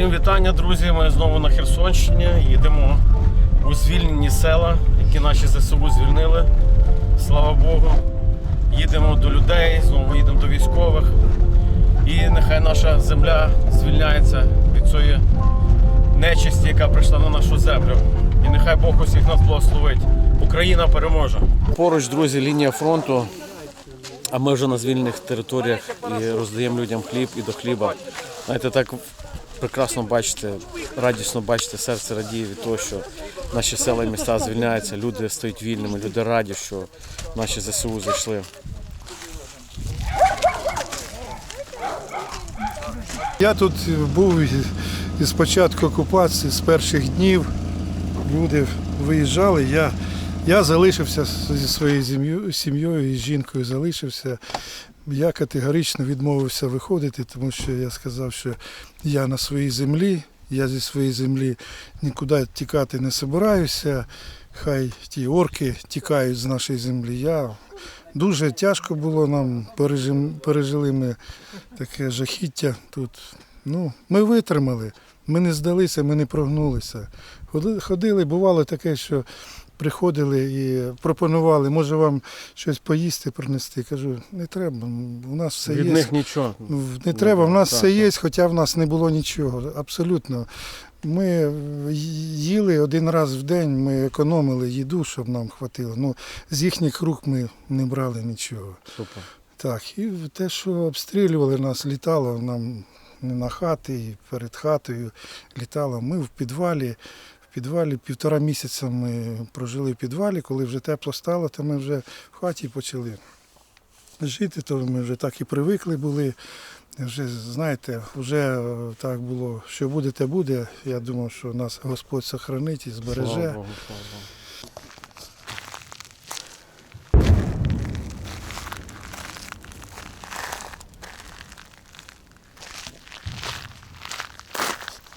Всім вітання, друзі. Ми знову на Херсонщині. Їдемо у звільнені села, які наші ЗСУ звільнили. Слава Богу. Їдемо до людей, знову їдемо до військових. І нехай наша земля звільняється від цієї нечисті, яка прийшла на нашу землю. І нехай Бог усіх нас благословить. Україна переможе. Поруч, друзі, лінія фронту. А ми вже на звільнених територіях і роздаємо людям хліб і до хліба. Знаєте, так прекрасно бачите, радісно бачите, серце радіє від того, що наші села і міста звільняються, люди стають вільними, люди раді, що наші ЗСУ зайшли. Я тут був із- початку окупації, з перших днів. Люди виїжджали. Я, я залишився зі своєю сім'єю і жінкою залишився. Я категорично відмовився виходити, тому що я сказав, що я на своїй землі, я зі своєї землі нікуди тікати не збираюся. Хай ті орки тікають з нашої землі. Я дуже тяжко було нам, пережили ми таке жахіття тут. Ну, ми витримали, ми не здалися, ми не прогнулися. Ходили, бувало таке, що приходили і пропонували, може вам щось поїсти принести. Кажу, не треба, у нас все Від є. них нічого. Не треба, в нас так, все так. є, хоча в нас не було нічого. Абсолютно. Ми їли один раз в день, ми економили їду, щоб нам хватило. Ну, з їхніх рук ми не брали нічого. Супер. Так, і те, що обстрілювали нас, літало нам на хати, і перед хатою літало. Ми в підвалі. В підвалі півтора місяця ми прожили в підвалі. Коли вже тепло стало, то ми вже в хаті почали жити, то ми вже так і привикли були. Вже, знаєте, вже е, так було, що буде, те буде. Я думав, що нас Господь сохранить і збереже. Слава Богу, слава Богу.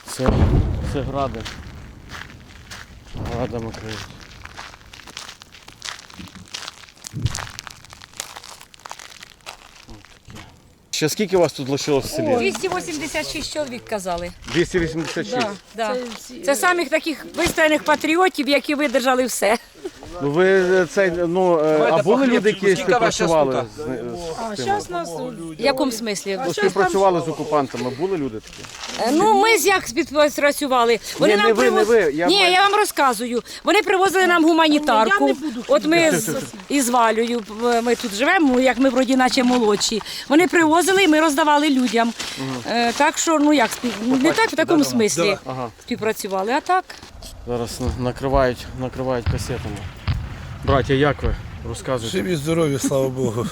Це, це гради. Градами криють. Ще скільки у вас тут лишилось в селі? 286 чоловік казали. 286. Да, да. Це самих таких вистроєних патріотів, які видержали все. Ну ви е, цей, ну, е, а були люди, які співпрацювали з, з А зараз нас в якому смислі? ну, співпрацювали з окупантами? Були люди такі? Ну ми з як співпрацювали. Вони Ні, нам не ви, не привоз- ви, я Ні, маю- я вам розказую. Вони привозили нам гуманітарку. От ми з, із Валею, е, ми тут живемо, як ми вроді наче молодші. Вони привозили і ми роздавали людям. Е, Так що, ну як спів... не так в такому смислі Ага. співпрацювали, а так. Зараз на- накривають, накривають касетами. Браття, як ви? Розказуйте. Живі здорові, слава Богу.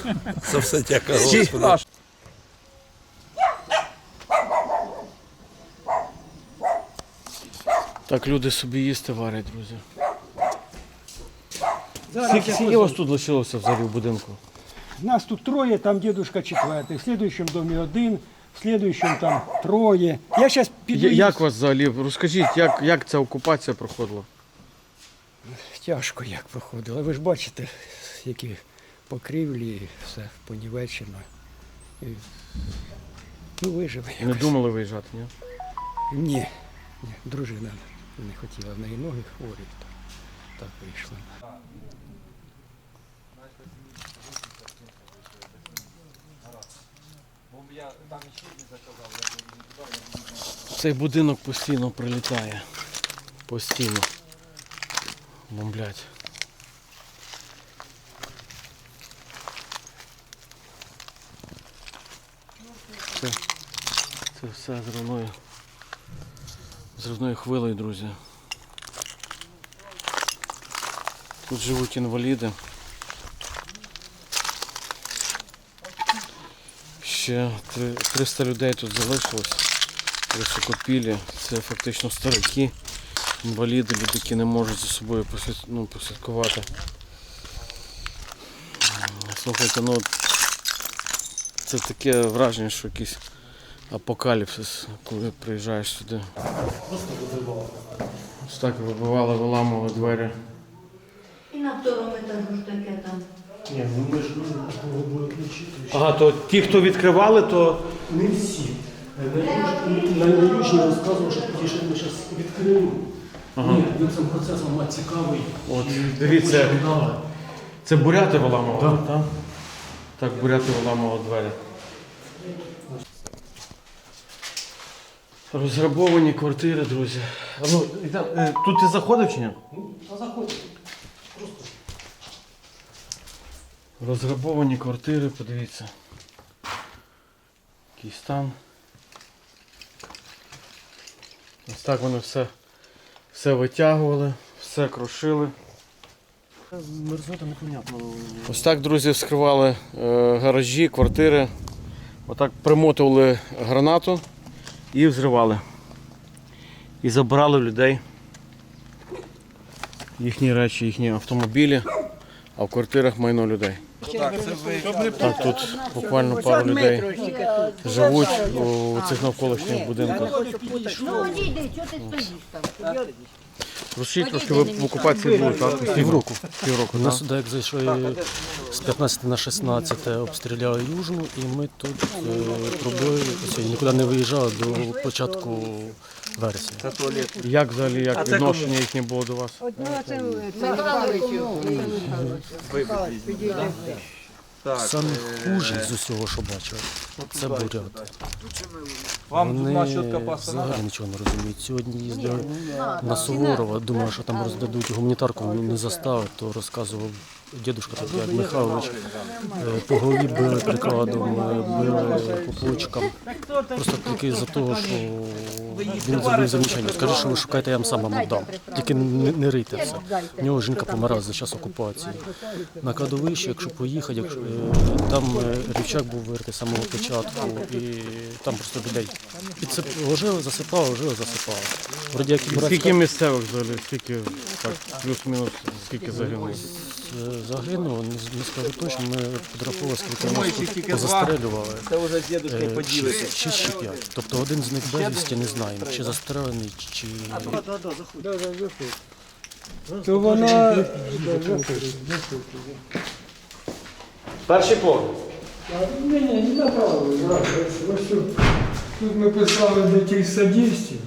За все дяка Господу. Так люди собі їсти варять, друзі. Скільки, скільки у вас тут лишилося взагалі в будинку? Нас тут троє, там дедушка четвертый, в следующем домі один, в следующем там троє. Я зараз піду. Я- Як вас взагалі? Розкажіть, як, як ця окупація проходила? Тяжко як проходило. Ви ж бачите, які покрівлі, і все понівечено. І... Ну, вижив. Не якось. думали виїжджати, ні? Ні, ні, дружина не хотіла, в неї ноги хворі. Так, так вийшло. Цей будинок постійно прилітає. Постійно. Бомблять. Це, це все зривною. Зривною хвилею, друзі. Тут живуть інваліди. Ще 300 людей тут залишилось. Це фактично старики, інваліди, люди, які не можуть за собою ну, послідкувати. Слухайте, ну це таке враження, що якийсь апокаліпсис, коли приїжджаєш сюди. Ось так вибивали, виламували двері. І на второму етажу ж таке там. Ні, ну ми ж люди. Ага, то ті, хто відкривали, то Не всі. Найбільш Ще розказував, що тоді ще ми зараз відкриємо. Ні, він цим процесом має цікавий. От І дивіться, це буряти виламували, так? Так, буряти виламували двері. Розграбовані квартири, друзі. А ну, йдем, е, тут ти заходив чи ні? А заходь. Розграбовані квартири, подивіться. Який стан. Ось так вони все, все витягували, все крушили. Мерзота непонятно. Ось так, друзі, вскривали е, гаражі, квартири. Отак примотували гранату і взривали. І забирали в людей їхні речі, їхні автомобілі, а в квартирах майно людей. Так, тут буквально пару людей живуть у цих навколишніх будинках. Ну, одійди, чого ти стоїш там? Руші трошки ви в окупації були, так? Півроку. Півроку, так? нас сюди, як зайшли з 15 на 16 обстріляли Южну, і ми тут е, пробили, ось, нікуди не виїжджали до початку вересня. Як взагалі, як відношення їхнє було до вас? Саме хуже з усього, що бачив, це буряти. Вам Вони тут чітка паста надо? взагалі нічого не розуміють. Сьогодні їздив на Суворова, думав, що там роздадуть гуманітарку, не заставив, то розказував дідушка Тетян Михайлович. е, По голові били прикладом, е, били по почкам. Просто тільки за того, що він зробив замічання. Скажи, що ви шукаєте, я вам сам вам дам. Тільки не, не рийте все. У нього жінка помирала за час окупації. На кладовище, якщо поїхати, якщо, е, там е, рівчак був виритий з самого початку, і там просто людей. Підсип... Ложили, засипали, ложили, засипали. Вроді як і братська- Скільки місцевих взагалі? Скільки так, плюс-мінус, скільки загинуло? Е, загинуло, не, з- не скажу точно, ми підрахували, скільки нас тут позастрелювали. Це вже з дідушкою Е, поділитися. Шість чи п'ять. Тобто один з них безвісті не знаємо, чи застрелений, чи То вона Перший поверх. Ні, ні, не направо. Ось тут, тут ми писали для тих садистів,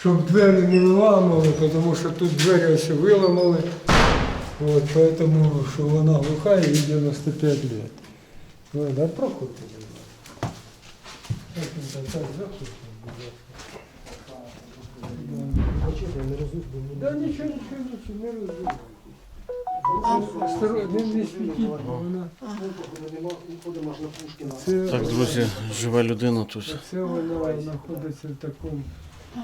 щоб двері не виламали, тому що тут двері ось виламали. От, поэтому, що вона глуха, їй 95 лет. Ну, да, проходьте. Так, так, так, заходьте. Да нічого, нічого, нічого, не розумію. Так, друзі, живе людина тут це вона знаходиться в такому.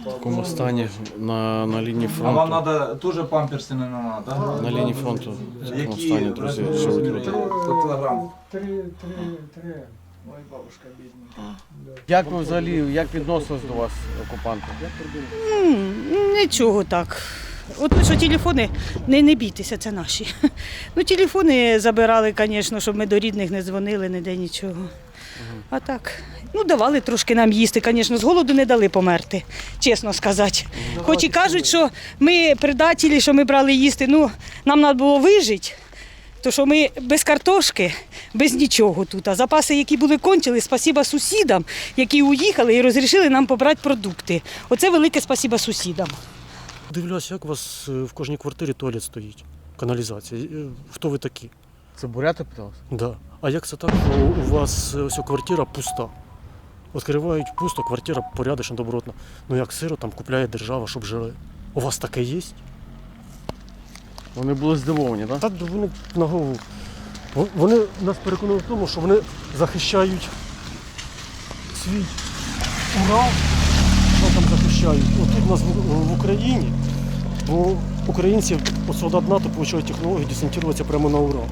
в такому стані на, на лінії А вам фронту. треба теж памперси не надо, так? На лінії фронту в такому стані, друзі, живуть люди. Три, три, три. Ой, бабушка бідненька. Як ви взагалі, як відносились до вас окупанти? Нічого так. От що телефони, не, не бійтеся, це наші. Ну, телефони забирали, звісно, щоб ми до рідних не дзвонили, ніде нічого. А так, ну давали трошки нам їсти, звісно, з голоду не дали померти, чесно сказати. Хоч і кажуть, що ми предателі, що ми брали їсти, ну нам треба було вижити. То що ми без картошки, без нічого тут. А запаси, які були кончили, спасіба сусідам, які уїхали і розрішили нам побрати продукти. Оце велике спасіба сусідам. Дивлюся, як у вас е, в кожній квартирі туалет стоїть, каналізація. Е, Хто ви такі? Це буряти питалися? Да. А як це так, що у вас е, ось квартира пуста? Відкривають пусто, квартира порядочна, добротна. Ну як сиро там купляє держава, щоб жили. У вас таке є? Вони були здивовані, так? Так вони на голову. Вони нас переконали в тому, що вони захищають свій Урал, що там захищають. Отут у нас в, Україні, бо українці, от солдат НАТО, отримують технологію десантуватися прямо на Урал.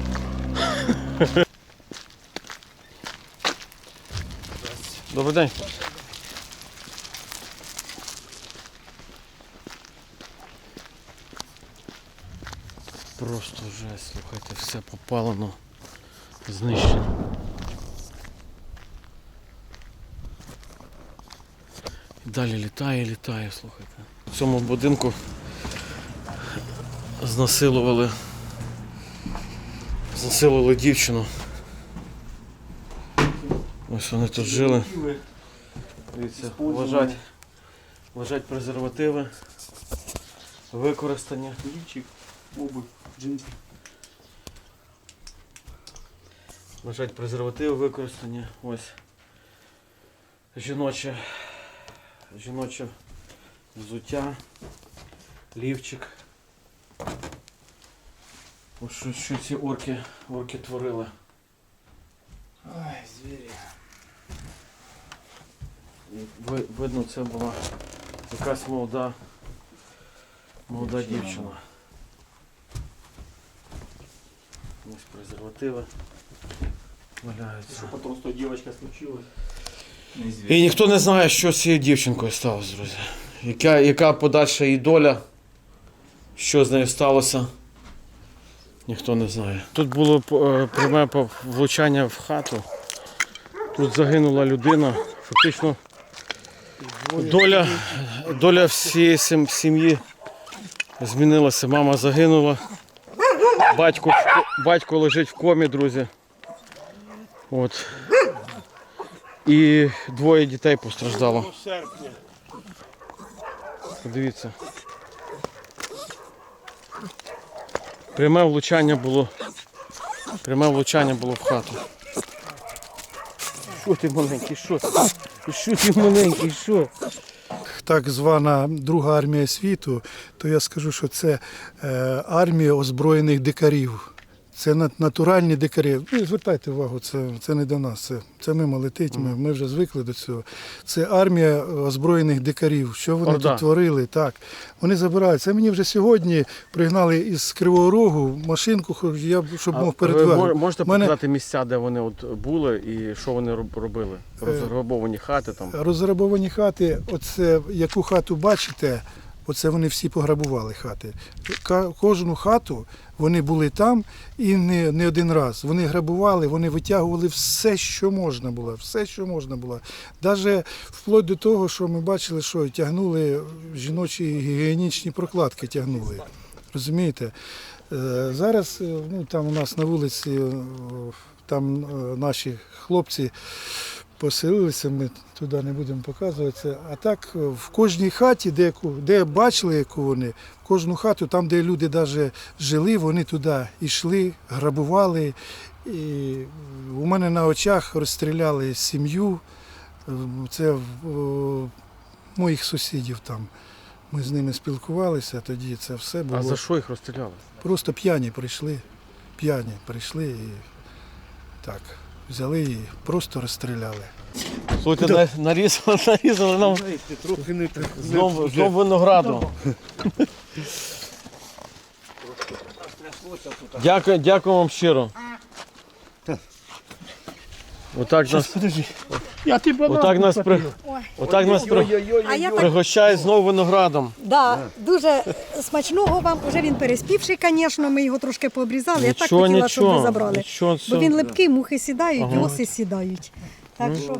Добрий день. Просто жесть, слухайте, все попалено, знищено. І далі літає, літає, слухайте. В цьому будинку знасилували, знасилували дівчину. Ось вони тут жили. Дивіться, лежать, Лежать презервативи. Використання. Лівчик, обувь, джинси. Лежать презервативи використані. Ось. Жіноче. Жіноче взуття. Лівчик. Ось що, що ці орки, орки творили. Ай, звірі. І видно, це була якась молода, молода дівчина. Ось презервативи валяються. Потім з тою дівчинкою случилось. І ніхто не знає, що з цією дівчинкою сталося, друзі. Яка, яка подальша її доля, що з нею сталося, ніхто не знає. Тут було е, пряме по- влучання в хату. Тут загинула людина. Фактично доля, доля всієї сім'ї змінилася. Мама загинула. Батько, батько лежить в комі, друзі. От. І двоє дітей постраждало. Подивіться. Пряме влучання було. Пряме влучання було в хату. Що ти маленький, що? ти? Що ти маленький, що? так звана Друга армія світу, то я скажу, що це е, армія озброєних дикарів. Це натуральні дикарі. Ну, звертайте увагу, це, це не до нас. Це, це мимо летить. Ми, ми вже звикли до цього. Це армія озброєних дикарів. Що вони Орда. тут творили? Так. Вони забирають. Це мені вже сьогодні пригнали із Кривого Рогу машинку, я б- щоб мог ви передвати. мо- можете Мене- показати місця, де вони от були і що вони робили? Розграбовані хати там. Розграбовані хати, оце яку хату бачите, оце вони всі пограбували хати. Кожну хату вони були там і не, не один раз. Вони грабували, вони витягували все, що можна було, все, що можна було. Навіть вплоть до того, що ми бачили, що тягнули жіночі гігієнічні прокладки тягнули. Розумієте? Е, Зараз е, ну, там у нас на вулиці, е, там наші хлопці поселилися, ми туди не будемо показувати. А так в кожній хаті, де, де бачили, яку вони, в кожну хату, там, де люди навіть жили, вони туди йшли, грабували. І у мене на очах розстріляли сім'ю. Е, Це моїх сусідів там. Ми з ними спілкувалися, тоді це все було. А за що їх розстріляли? Просто п'яні прийшли. П'яні прийшли і так, взяли і просто розстріляли. Суть на- нарізали, нарізали нам знов, знов винограду. Дякую, дякую вам щиро. Отак нас, Я тебе отак нас, при, отак нас при, А я так, пригощають знову виноградом. да, дуже смачного вам. Уже він переспівший, звісно, ми його трошки пообрізали. я так Нічого, хотіла, щоб ви забрали. нічого, Бо все. він липкий, мухи сідають, оси сідають. Так що